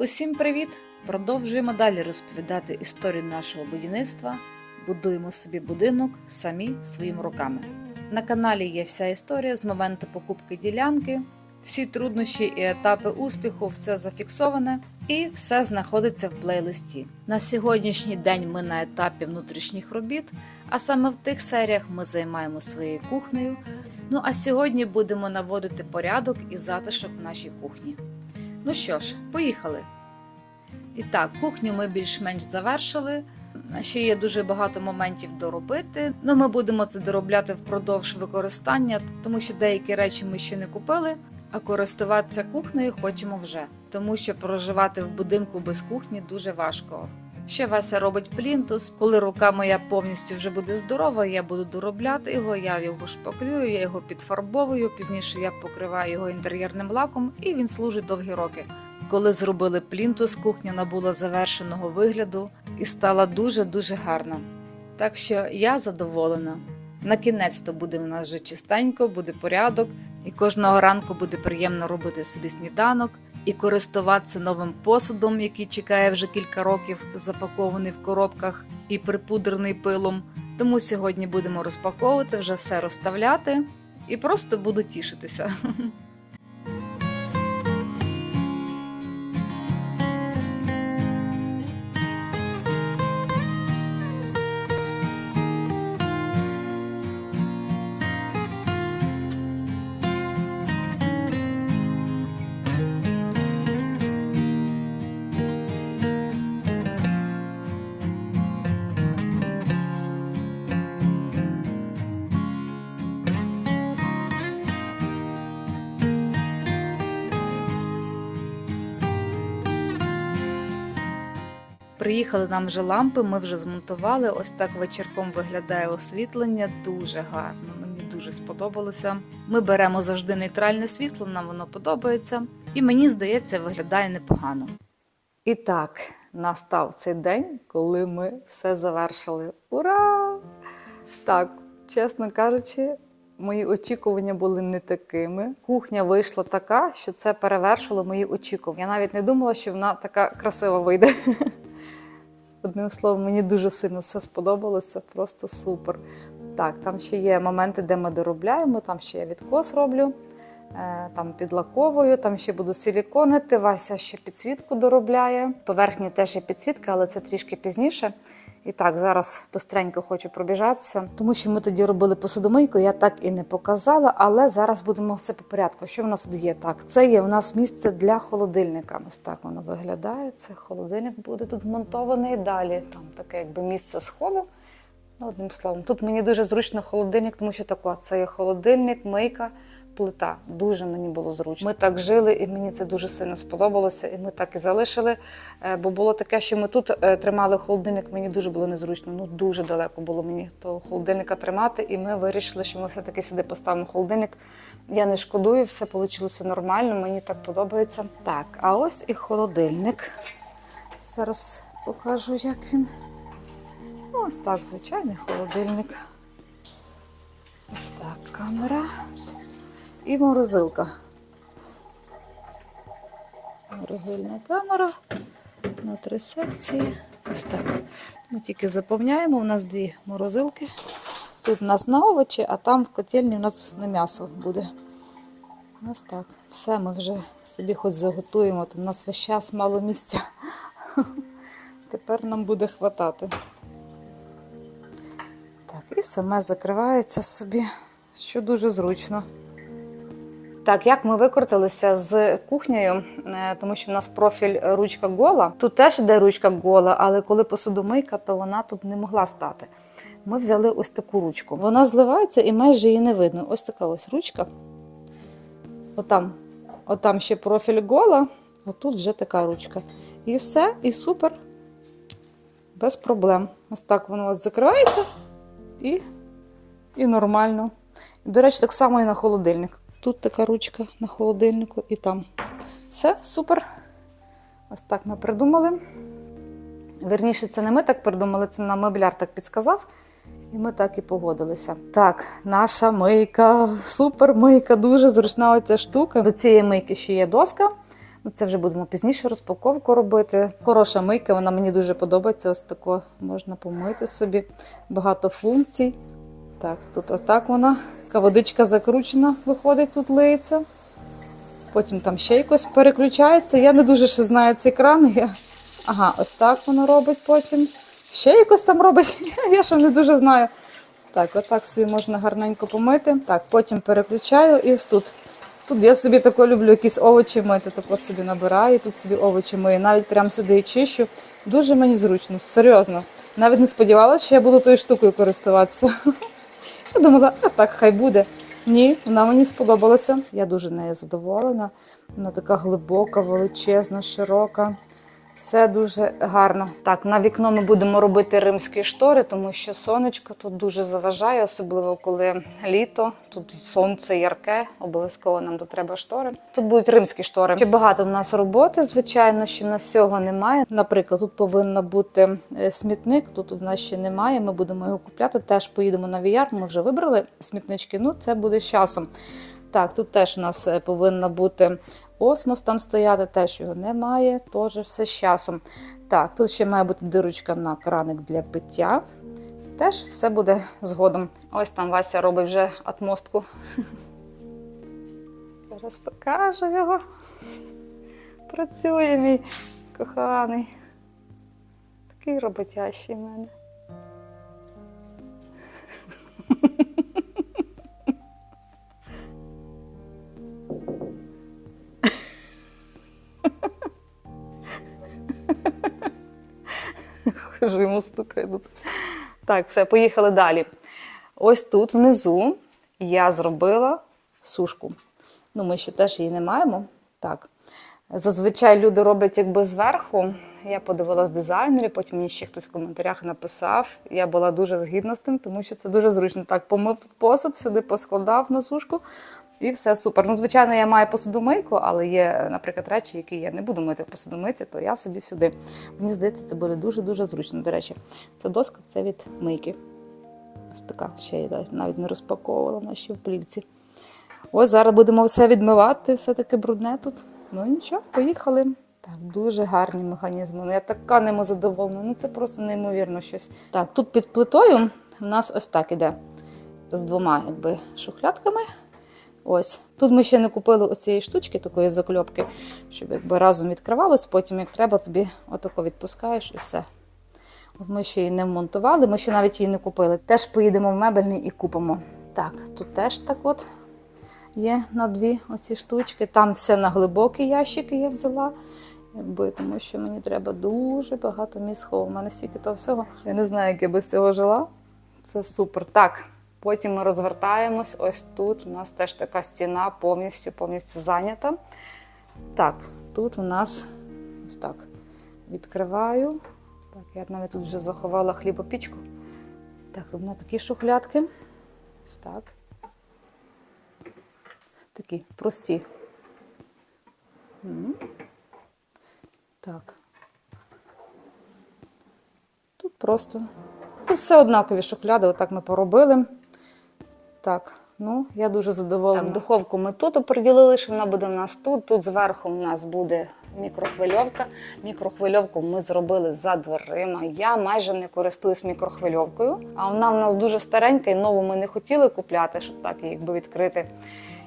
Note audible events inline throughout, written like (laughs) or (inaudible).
Усім привіт! Продовжуємо далі розповідати історію нашого будівництва. Будуємо собі будинок самі своїми руками. На каналі є вся історія з моменту покупки ділянки, всі труднощі і етапи успіху, все зафіксоване і все знаходиться в плейлисті. На сьогоднішній день ми на етапі внутрішніх робіт, а саме в тих серіях ми займаємо своєю кухнею. Ну а сьогодні будемо наводити порядок і затишок в нашій кухні. Ну що ж, поїхали. І так, кухню ми більш-менш завершили. Ще є дуже багато моментів доробити. Ну, ми будемо це доробляти впродовж використання, тому що деякі речі ми ще не купили, а користуватися кухнею хочемо вже, тому що проживати в будинку без кухні дуже важко. Ще Вася робить плінтус. Коли рука моя повністю вже буде здорова, я буду доробляти його, я його шпаклюю, я його підфарбовую. Пізніше я покриваю його інтер'єрним лаком, і він служить довгі роки. Коли зробили плінтус, кухня набула завершеного вигляду і стала дуже-дуже гарна. Так що я задоволена. На кінець то буде в нас вже чистенько, буде порядок, і кожного ранку буде приємно робити собі сніданок і користуватися новим посудом, який чекає вже кілька років, запакований в коробках і припудрений пилом. Тому сьогодні будемо розпаковувати, вже все розставляти і просто буду тішитися. (laughs) Приїхали нам вже лампи, ми вже змонтували. Ось так вечірком виглядає освітлення. Дуже гарно. Мені дуже сподобалося. Ми беремо завжди нейтральне світло, нам воно подобається, і мені здається, виглядає непогано. І так, настав цей день, коли ми все завершили. Ура! Так, чесно кажучи, мої очікування були не такими. Кухня вийшла така, що це перевершило мої очікування. Я навіть не думала, що вона така красива вийде. Одним словом, мені дуже сильно все сподобалося, просто супер. Так, там ще є моменти, де ми доробляємо, там ще я відкос роблю, е, там підлаковую, там ще буду силіконити, Вася ще підсвітку доробляє. Поверхні теж є підсвітка, але це трішки пізніше. І так, зараз бистренько хочу пробіжатися, тому що ми тоді робили посудомийку, я так і не показала, але зараз будемо все по порядку. Що в нас тут є? Так, це є у нас місце для холодильника. Ось так воно виглядає. Це холодильник буде тут вмонтований. Далі там таке якби місце схову. Ну, одним словом, тут мені дуже зручно холодильник, тому що тако, це є холодильник, мийка, плита. Дуже мені було зручно. Ми так жили, і мені це дуже сильно сподобалося. І ми так і залишили. Е, Бо було таке, що ми тут е, тримали холодильник, мені дуже було незручно. Ну дуже далеко було мені того холодильника тримати. І ми вирішили, що ми все-таки сюди поставимо холодильник. Я не шкодую, все вийшло нормально, мені так подобається. Так, а ось і холодильник. Зараз покажу, як він. Ось так, звичайний холодильник. Ось так, камера і морозилка. Морозильна камера на три секції. Ось так. Ми тільки заповняємо. У нас дві морозилки. Тут у нас на овочі, а там в котельні у нас на м'ясо буде. Ось так. Все ми вже собі хоч заготуємо. Тут у нас весь час мало місця. (laughs) Тепер нам буде хватати. Так, і саме закривається собі, що дуже зручно. Так, як ми викрутилися з кухнею, е, тому що в нас профіль ручка гола. Тут теж йде ручка гола, але коли посудомийка, то вона тут не могла стати. Ми взяли ось таку ручку. Вона зливається і майже її не видно. Ось така ось ручка. Отам, отам ще профіль гола, а тут вже така ручка. І все, і супер. Без проблем. Ось так воно ось закривається і, і нормально. До речі, так само і на холодильник. Тут така ручка на холодильнику і там. Все, супер. Ось так ми придумали. Верніше, це не ми так придумали, це нам мебляр так підсказав. І ми так і погодилися. Так, наша мийка, супер мийка, дуже зручна оця штука. До цієї мийки ще є доска. Ну, це вже будемо пізніше розпаковку робити. Хороша мийка, вона мені дуже подобається. Ось тако можна помити собі. Багато функцій. Так, тут отак вона. Така водичка закручена, виходить, тут лиється. Потім там ще якось переключається. Я не дуже ще знаю цей кран. Я... Ага, ось так воно робить потім. Ще якось там робить. (laughs) Я ще не дуже знаю. Так, отак собі можна гарненько помити. Так, потім переключаю і ось тут. Тут я собі тако люблю якісь овочі мити, тако собі набираю, тут собі овочі мию. Навіть прямо сюди і чищу. Дуже мені зручно, серйозно. Навіть не сподівалася, що я буду тою штукою користуватися. (laughs) Я думала, а так хай буде. Ні, вона мені сподобалася. Я дуже нею задоволена. Вона така глибока, величезна, широка. Все дуже гарно. Так, на вікно ми будемо робити римські штори, тому що сонечко тут дуже заважає, особливо коли літо. Тут сонце ярке, обов'язково нам тут треба штори. Тут будуть римські штори. Ще багато в нас роботи, звичайно, ще в нас всього немає. Наприклад, тут повинен бути е, смітник, тут у нас ще немає. Ми будемо його купляти. Теж поїдемо на VR. Ми вже вибрали смітнички. Ну, це буде з часом. Так, тут теж у нас е, повинна бути осмос там стояти, теж його немає, теж все з часом. Так, тут ще має бути дирочка на краник для пиття. Теж все буде згодом. Ось там Вася робить вже атмостку. (laughs) Зараз покажу його. Працює мій коханий. Такий роботящий в мене. Хожу йому тут. Так, все, поїхали далі. Ось тут внизу я зробила сушку. Ну, ми ще теж її не маємо. Так. Зазвичай люди роблять якби зверху. Я подивилась дизайнері, потім мені ще хтось в коментарях написав. Я була дуже згідна з тим, тому що це дуже зручно. Так, помив тут посуд, сюди поскладав на сушку, і все супер. Ну, звичайно, я маю посудомийку, але є, наприклад, речі, які я не буду мити в посудомийці, то я собі сюди. Мені здається, це буде дуже-дуже зручно. До речі, ця доска це від мийки. Ось така ще я навіть не розпаковувала вона ще в плівці. Ось зараз будемо все відмивати, все таке брудне тут. Ну нічого, поїхали. Так, дуже гарні механізми. Ну, я така ними задоволена. Ну це просто неймовірно щось. Так, тут під плитою в нас ось так іде. З двома якби, шухлядками. Ось. Тут ми ще не купили оцієї штучки, такої закльопки, щоб якби разом відкривалось, потім, як треба, тобі отако відпускаєш і все. Ми ще її не вмонтували, ми ще навіть її не купили. Теж поїдемо в мебельний і купимо. Так, тут теж так от є на дві оці штучки. Там все на глибокі ящики я взяла. Якби, тому що мені треба дуже багато місця. У мене стільки того всього. Я не знаю, як я без цього жила. Це супер. Так, потім ми розвертаємось. Ось тут у нас теж така стіна повністю повністю зайнята. Так, тут у нас ось так. Відкриваю. Так, я навіть тут вже заховала хлібопічку. Так, у мене такі шухлядки. Ось так. Такі прості. Так. Тут просто. Тут все однакові шухляди, отак ми поробили. Так, ну, я дуже задоволена. Так, духовку ми тут оприділили, що вона буде в нас тут. Тут зверху в нас буде мікрохвильовка. Мікрохвильовку ми зробили за дверима. Я майже не користуюсь мікрохвильовкою, а вона в нас дуже старенька і нову ми не хотіли купляти, щоб так її якби відкрити.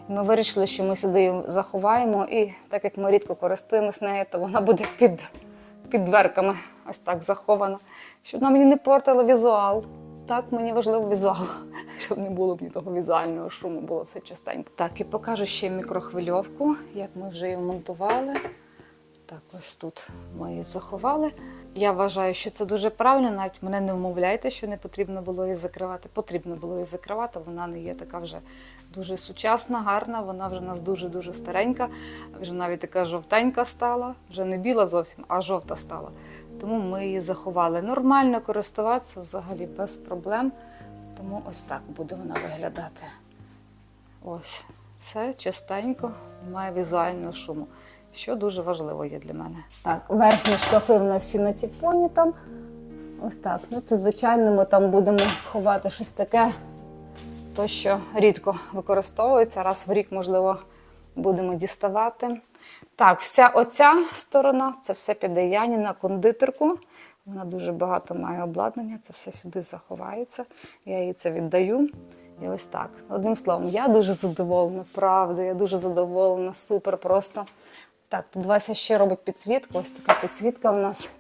Ми вирішили, що ми сюди її заховаємо, і так як ми рідко користуємося нею, то вона буде під, під дверками, ось так захована, щоб вона мені не портила візуал. Так, мені важливо візуал, (laughs) щоб не було б ні того візуального шуму, було все чистенько. Так, і покажу ще мікрохвильовку, як ми вже її монтували. Так, ось тут ми її заховали. Я вважаю, що це дуже правильно. Навіть мене не вмовляйте, що не потрібно було її закривати. Потрібно було її закривати. Вона не є така вже дуже сучасна, гарна. Вона вже у нас дуже-дуже старенька. Вже навіть така жовтенька стала, вже не біла зовсім, а жовта стала. Тому ми її заховали. Нормально користуватися взагалі без проблем. Тому ось так буде вона виглядати. Ось, все чистенько, немає візуального шуму, що дуже важливо є для мене. Так, верхні шкафи в нас всі на тіфоні там. Ось так. Ну, це звичайно, ми там будемо ховати щось таке, то що рідко використовується. Раз в рік, можливо, будемо діставати. Так, вся оця сторона, це все піде Яні на кондитерку. Вона дуже багато має обладнання, це все сюди заховається. Я їй це віддаю. І ось так. Одним словом, я дуже задоволена, правда, я дуже задоволена, супер просто. Так, тут Вася ще робить підсвітку. Ось така підсвітка у нас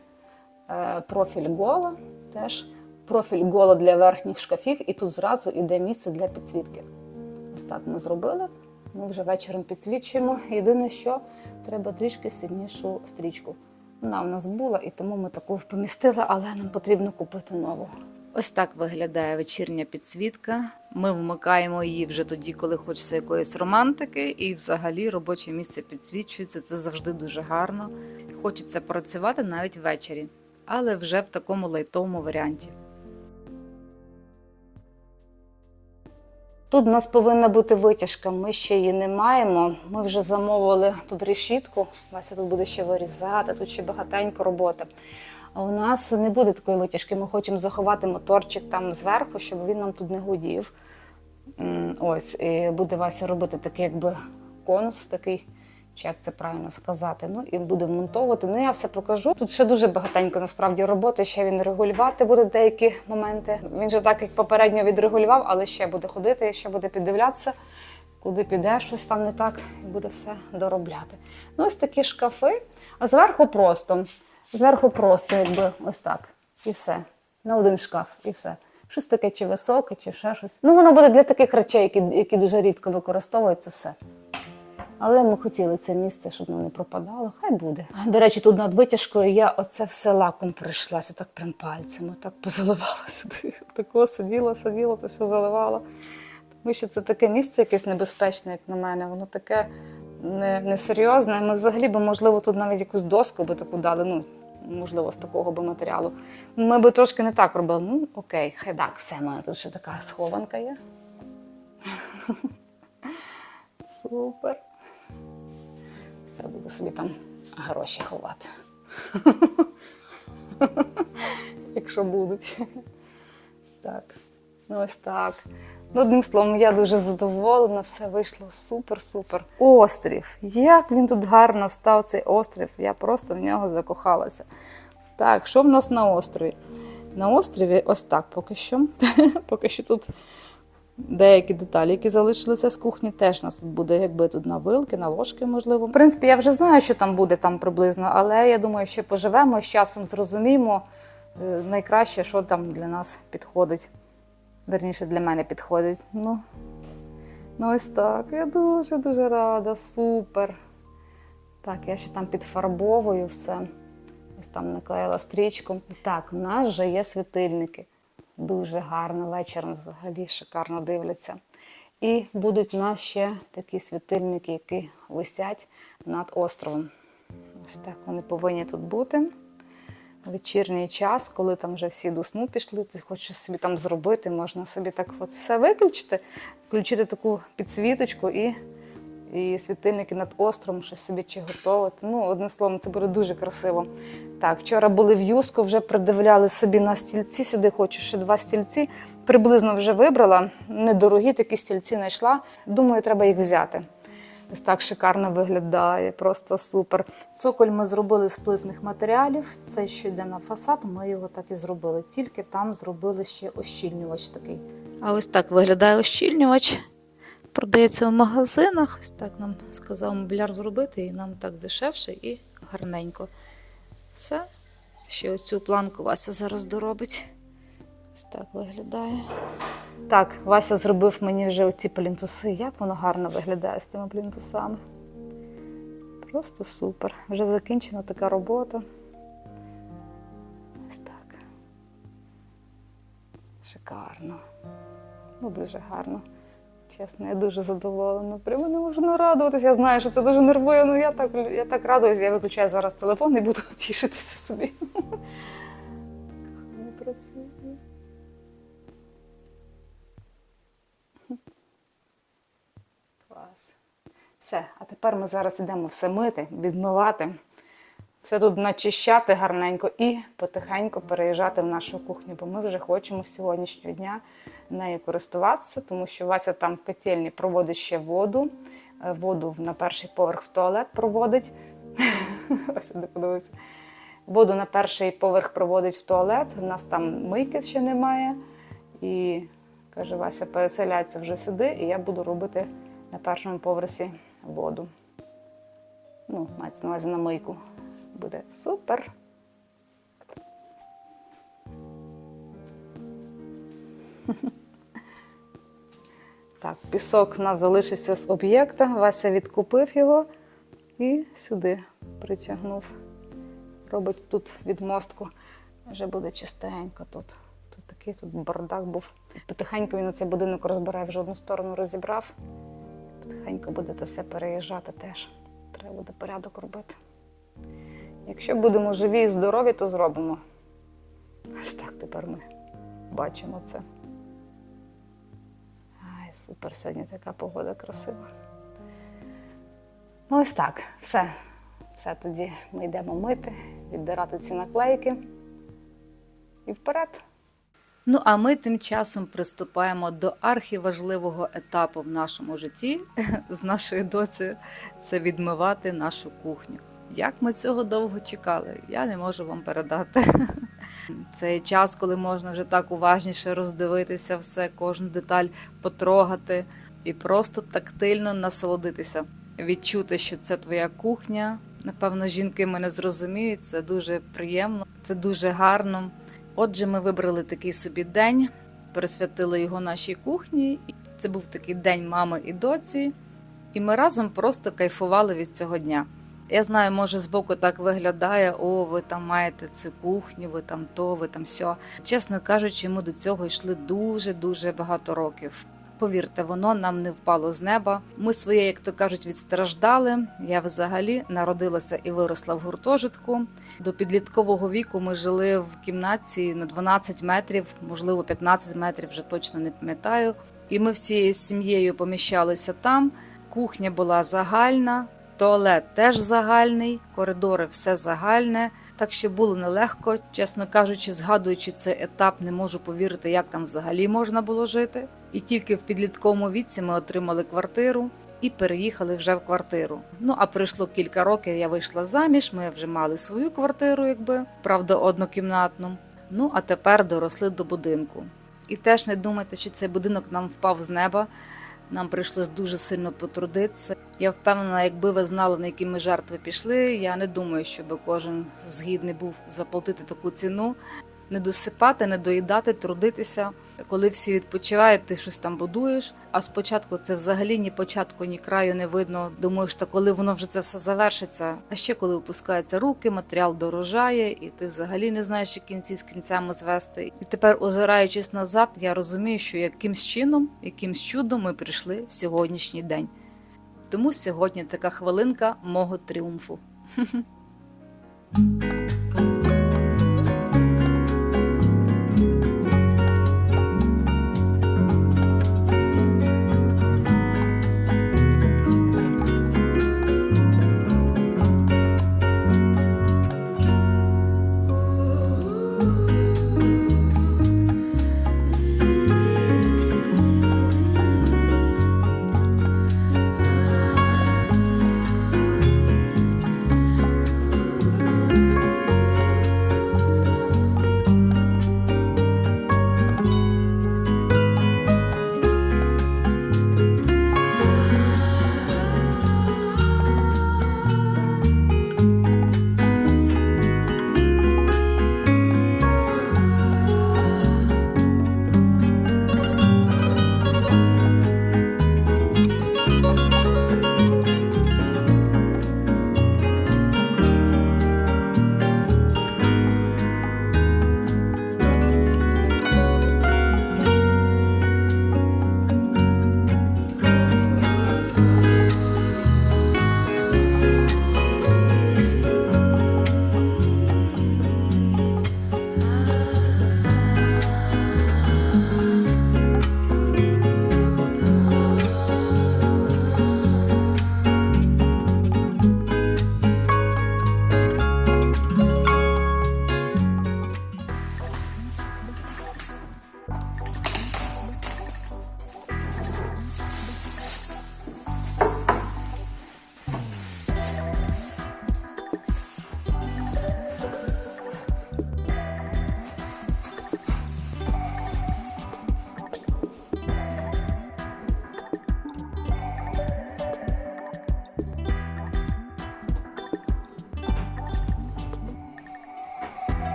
е, профіль гола, теж профіль гола для верхніх шкафів, і тут зразу йде місце для підсвітки. Ось так ми зробили. Ми вже вечором підсвічуємо. Єдине, що треба трішки сильнішу стрічку. Вона в нас була, і тому ми таку помістили, але нам потрібно купити нову. Ось так виглядає вечірня підсвітка. Ми вмикаємо її вже тоді, коли хочеться якоїсь романтики, і взагалі робоче місце підсвічується. Це завжди дуже гарно. Хочеться працювати навіть ввечері, але вже в такому лайтовому варіанті. Тут у нас повинна бути витяжка, ми ще її не маємо. Ми вже замовили тут решітку. Вася тут буде ще вирізати, тут ще багатенько роботи. А у нас не буде такої витяжки. Ми хочемо заховати моторчик там зверху, щоб він нам тут не гудів. Ось, і буде Вася робити такий, якби конус такий, чи як це правильно сказати. Ну і буде вмонтовувати. Ну я все покажу. Тут ще дуже багатенько насправді роботи. Ще він регулювати буде деякі моменти. Він же так як попередньо відрегулював, але ще буде ходити, ще буде піддивлятися. Куди піде, щось там не так, і буде все доробляти. Ну, ось такі шкафи, а зверху просто. Зверху просто, якби ось так. І все. На один шкаф, і все. Щось таке, чи високе, чи ще щось. Ну, воно буде для таких речей, які, які дуже рідко використовуються, все. Але ми хотіли це місце, щоб воно не пропадало. Хай буде. До речі, тут над витяжкою я оце все лаком пройшлася, так прям пальцями, так позаливала сюди. (laughs) Тако сиділа, сиділа, то все заливала. Тому що це таке місце якесь небезпечне, як на мене. Воно таке не, несерйозне. Ми взагалі би, можливо, тут навіть якусь доску би таку дали. Ну, можливо, з такого би матеріалу. Ми би трошки не так робили. Ну, окей, хай так, все, в тут ще така схованка є. (laughs) Супер. Все буду собі там гроші ховати. (laughs) Якщо будуть. Так, ну ось так. Ну, одним словом, я дуже задоволена, все вийшло супер-супер. Острів. Як він тут гарно став, цей острів. Я просто в нього закохалася. Так, що в нас на острові? На острові ось так поки що. (laughs) поки що тут деякі деталі, які залишилися з кухні, теж у нас тут буде, якби тут на вилки, на ложки, можливо. В принципі, я вже знаю, що там буде там приблизно, але я думаю, ще поживемо з часом зрозуміємо е, найкраще, що там для нас підходить. Верніше для мене підходить. Ну, ну ось так. Я дуже дуже рада, супер. Так, я ще там підфарбовую все. Ось там наклеїла стрічку. Так, в нас вже є світильники. Дуже гарно вечором взагалі шикарно дивляться. І будуть у нас ще такі світильники, які висять над островом. Ось так вони повинні тут бути. Вечірній час, коли там вже всі до сну пішли, ти хочеш собі там зробити, можна собі так от все виключити, включити таку підсвіточку і, і світильники над островом, щось собі чи готувати. Ну, одним словом, це буде дуже красиво. Так, вчора були в Юску, вже придивляли собі на стільці. Сюди хочу ще два стільці. Приблизно вже вибрала. Недорогі такі стільці знайшла. Думаю, треба їх взяти. Ось так шикарно виглядає, просто супер. Цоколь ми зробили з плитних матеріалів. Це що йде на фасад, ми його так і зробили. Тільки там зробили ще ощільнювач такий. А ось так виглядає ощільнювач. Продається в магазинах. Ось так нам сказав мобіляр зробити, і нам так дешевше і гарненько. Все. Ще оцю планку Вася зараз доробить. Ось так виглядає. Так, Вася зробив мені вже оці плінтуси. Як воно гарно виглядає з тими плінтусами. Просто супер. Вже закінчена така робота. Ось так. Шикарно. Ну, дуже гарно. Чесно, я дуже задоволена. Прямо не можу нарадуватися. Я знаю, що це дуже нервує. Ну я так, я так радуюсь, я виключаю зараз телефон і буду (laughs) тішитися собі. Не працює. Клас. Все, а тепер ми зараз йдемо все мити, відмивати, все тут начищати гарненько і потихеньку переїжджати в нашу кухню, бо ми вже хочемо з сьогоднішнього дня нею користуватися, тому що Вася там в котельні проводить ще воду. е, воду на перший поверх в туалет проводить. (laughs) Ось я не подивився. Воду на перший поверх проводить в туалет. У нас там мийки ще немає. І каже, Вася, переселяється вже сюди, і я буду робити на першому поверсі воду. Ну, мається на увазі на мийку. Буде супер. (laughs) Так, пісок у нас залишився з об'єкта. Вася відкупив його і сюди притягнув. Робить тут відмостку. Вже буде чистенько тут. Тут такий тут бардак був. Потихеньку він цей будинок розбирає, вже одну сторону розібрав. Потихеньку буде це все переїжджати теж. Треба буде порядок робити. Якщо будемо живі і здорові, то зробимо. Ось так тепер ми бачимо це. Супер, сьогодні така погода красива. Ну, ось так, все. Все тоді ми йдемо мити, відбирати ці наклейки. І вперед. Ну, а ми тим часом приступаємо до архіважливого етапу в нашому житті (laughs) з нашою доцею це відмивати нашу кухню. Як ми цього довго чекали, я не можу вам передати. (laughs) Це час, коли можна вже так уважніше роздивитися все, кожну деталь потрогати і просто тактильно насолодитися, відчути, що це твоя кухня. Напевно, жінки мене зрозуміють, це дуже приємно, це дуже гарно. Отже, ми вибрали такий собі день, присвятили його нашій кухні. Це був такий день мами і доці, і ми разом просто кайфували від цього дня. Я знаю, може, збоку так виглядає: о, ви там маєте цю кухню, ви там то, ви там сьо. Чесно кажучи, ми до цього йшли дуже-дуже багато років. Повірте, воно нам не впало з неба. Ми своє, як то кажуть, відстраждали. Я взагалі народилася і виросла в гуртожитку. До підліткового віку ми жили в кімнаті на 12 метрів, можливо, 15 метрів, вже точно не пам'ятаю. І ми всією сім'єю поміщалися там. Кухня була загальна, туалет теж загальний, коридори все загальне. Так що було нелегко, чесно кажучи, згадуючи цей етап, не можу повірити, як там взагалі можна було жити. І тільки в підлітковому віці ми отримали квартиру і переїхали вже в квартиру. Ну а пройшло кілька років. Я вийшла заміж. Ми вже мали свою квартиру, якби правда, однокімнатну. Ну а тепер доросли до будинку. І теж не думайте, що цей будинок нам впав з неба. Нам прийшлось дуже сильно потрудитися. Я впевнена, якби ви знали, на які ми жертви пішли. Я не думаю, щоб кожен згідний був заплатити таку ціну. Не досипати, не доїдати, трудитися. Коли всі відпочивають, ти щось там будуєш. А спочатку це взагалі ні початку, ні краю не видно. Думаєш, та коли воно вже це все завершиться. А ще коли опускаються руки, матеріал дорожає, і ти взагалі не знаєш, як кінці з кінцями звести. І тепер, озираючись назад, я розумію, що якимсь чином, якимсь чудом ми прийшли в сьогоднішній день. Тому сьогодні така хвилинка мого тріумфу. (laughs)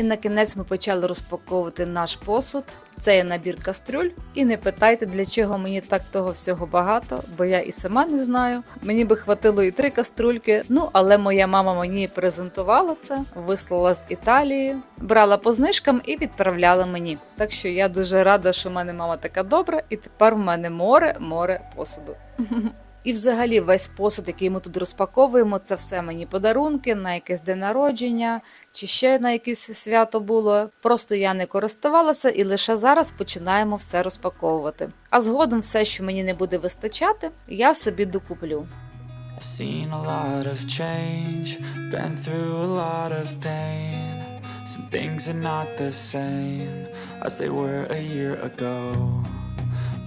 І на кінець ми почали розпаковувати наш посуд. Це є набір кастрюль. І не питайте, для чого мені так того всього багато, бо я і сама не знаю. Мені би хватило і три каструльки. Ну але моя мама мені презентувала це, вислала з Італії, брала по знижкам і відправляла мені. Так що я дуже рада, що в мене мама така добра, і тепер в мене море, море посуду. (laughs) І взагалі весь посуд, який ми тут розпаковуємо, це все мені подарунки на якесь день народження чи ще на якесь свято було. Просто я не користувалася і лише зараз починаємо все розпаковувати. А згодом все, що мені не буде вистачати, я собі докуплю. Seen a lot of change, been through a lot of pain. Some things are not the same as they were a year ago.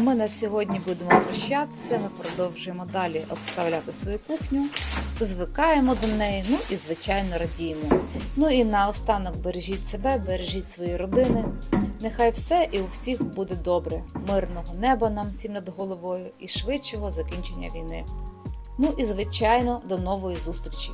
ми на сьогодні будемо прощатися. Ми продовжуємо далі обставляти свою кухню, звикаємо до неї, ну і звичайно радіємо. Ну і наостанок бережіть себе, бережіть свої родини. Нехай все і у всіх буде добре. Мирного неба нам всім над головою і швидшого закінчення війни. Ну і звичайно, до нової зустрічі!